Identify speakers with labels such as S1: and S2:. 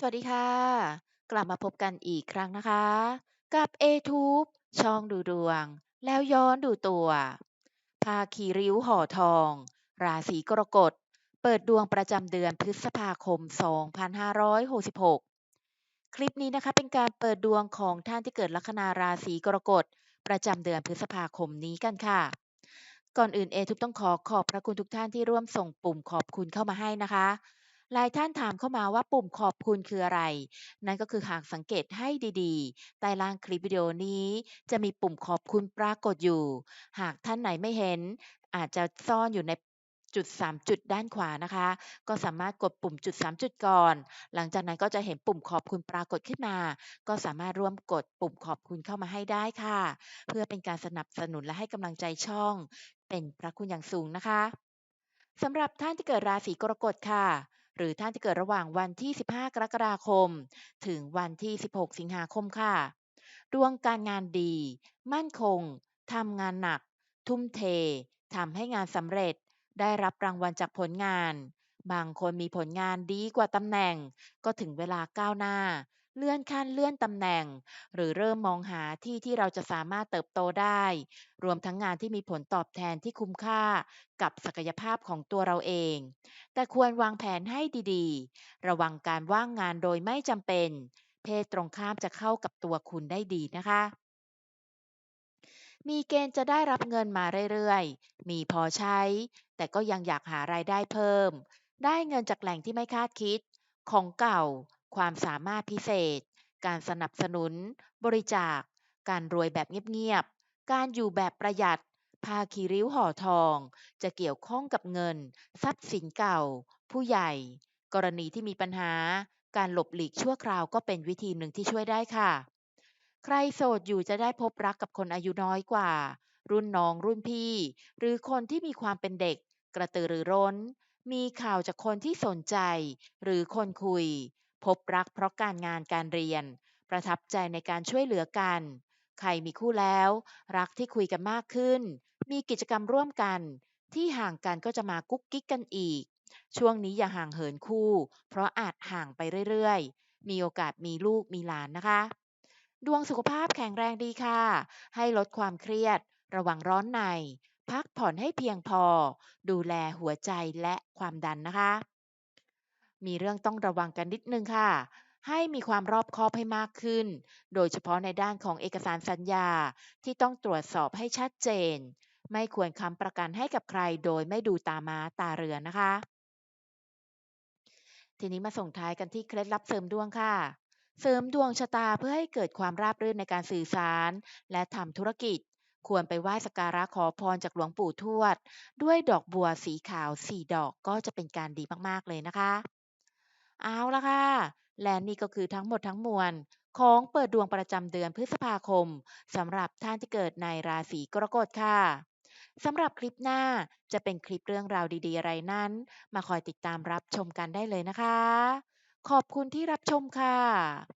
S1: สวัสดีค่ะ กลับมาพบกันอีกครั้งนะคะ กับ A-Tube ช่องดูดวง แล้วย้อนดูตัวผ้าคีริ้วห่อทอง ราศีกรกฎ เปิดดวงประจำเดือนพฤษภาคม 2566 คลิปนี้นะคะเป็นการเปิดดวงของท่านที่เกิดลัคนาราศีกรกฎ ประจำเดือนพฤษภาคมนี้กันค่ะ ก่อนอื่น A-Tube ต้องขอขอบพระคุณทุกท่านที่ร่วมส่งปุ่มขอบคุณเข้ามาให้นะคะ หลายท่านถามเข้ามาว่าปุ่มขอบคุณคืออะไร นั่นก็คือหากสังเกตให้ดีๆ ใต้ล่างคลิปวิดีโอนี้ จะมีปุ่มขอบคุณปรากฏอยู่ หากท่านไหนไม่เห็น อาจจะซ่อนอยู่ในจุด 3 จุดด้านขวานะคะ ก็สามารถกดปุ่มจุด 3 จุดก่อน หลังจากนั้นก็จะเห็นปุ่มขอบคุณปรากฏขึ้นมา ก็สามารถร่วมกดปุ่มขอบคุณเข้ามาให้ได้ค่ะ เพื่อเป็นการสนับสนุนและให้กำลังใจช่อง เป็นพระคุณอย่างสูงนะคะสำหรับท่านที่เกิดราศีกรกฎค่ะ หรือท่านที่เกิดระหว่างวันที่ 15 กรกฎาคม ถึงวันที่ 16 สิงหาคมค่ะ ดวงการงานดี มั่นคงทำงานหนัก ทุ่มเททำให้งานสำเร็จ ได้รับรางวัลจากผลงาน บางคนมีผลงานดีกว่าตำแหน่ง ก็ถึงเวลาก้าวหน้า เลื่อนขั้นเลื่อนตำแหน่ง หรือเริ่มมองหาที่ที่เราจะสามารถเติบโตได้ รวมทั้งงานที่มีผลตอบแทนที่คุ้มค่ากับศักยภาพของตัวเราเอง แต่ควรวางแผนให้ดีๆ ระวังการว่างงานโดยไม่จำเป็น เพศตรงข้ามจะเข้ากับตัวคุณได้ดีนะคะมีเกณฑ์จะได้รับเงินมาเรื่อยๆ มีพอใช้ แต่ก็ยังอยากหารายได้เพิ่ม ได้เงินจากแหล่งที่ไม่คาดคิด ของเก่า ความสามารถพิเศษ การสนับสนุน บริจาค การรวยแบบเงียบๆ การอยู่แบบประหยัดผ้าคีริ้วห่อทอง จะเกี่ยวข้องกับเงิน ทรัพย์สินเก่า ผู้ใหญ่ กรณีที่มีปัญหา การหลบหลีกชั่วคราวก็เป็นวิธีหนึ่งที่ช่วยได้ค่ะ ใครโสดอยู่จะได้พบรักกับคนอายุน้อยกว่า รุ่นน้องรุ่นพี่ หรือคนที่มีความเป็นเด็ก กระตือรือร้น มีข่าวจากคนที่สนใจ หรือคนคุย พบรักเพราะการงานการเรียน ประทับใจในการช่วยเหลือกัน ใครมีคู่แล้ว รักที่คุยกันมากขึ้น มีกิจกรรมร่วมกัน ที่ห่างกันก็จะมากุ๊กกิ๊กกันอีก ช่วงนี้อย่าห่างเหินคู่ เพราะอาจห่างไปเรื่อยๆ มีโอกาสมีลูกมีหลานนะคะ ดวงสุขภาพแข็งแรงดีค่ะ ให้ลดความเครียด ระวังร้อนใน พักผ่อนให้เพียงพอ ดูแลหัวใจและความดันนะคะ มีเรื่องต้องระวังกันนิดนึงค่ะ ให้มีความรอบคอบให้มากขึ้น โดยเฉพาะในด้านของเอกสารสัญญาที่ต้องตรวจสอบให้ชัดเจน ไม่ควรค้ำประกันให้กับใครโดยไม่ดูตามาตาเรือนะคะ ทีนี้มาส่งท้ายกันที่เคล็ดลับเสริมดวงค่ะ เสริมดวงชะตาเพื่อให้เกิดความราบรื่นในการสื่อสาร และทำธุรกิจควรไปไหว้สักการะขอพรจากหลวงปู่ทวด ด้วยดอกบัวสีขาว4ดอกก็จะเป็นการดีมาก ๆ เลยนะคะ เอาละค่ะ และนี่ก็คือทั้งหมดทั้งมวล ของเปิดดวงประจำเดือนพฤษภาคมสำหรับท่านที่เกิดในราศีกรกฎค่ะสำหรับคลิปหน้าจะเป็นคลิปเรื่องราวดี ๆ อะไรนั้น มาคอยติดตามรับชมกันได้เลยนะคะ ขอบคุณที่รับชมค่ะ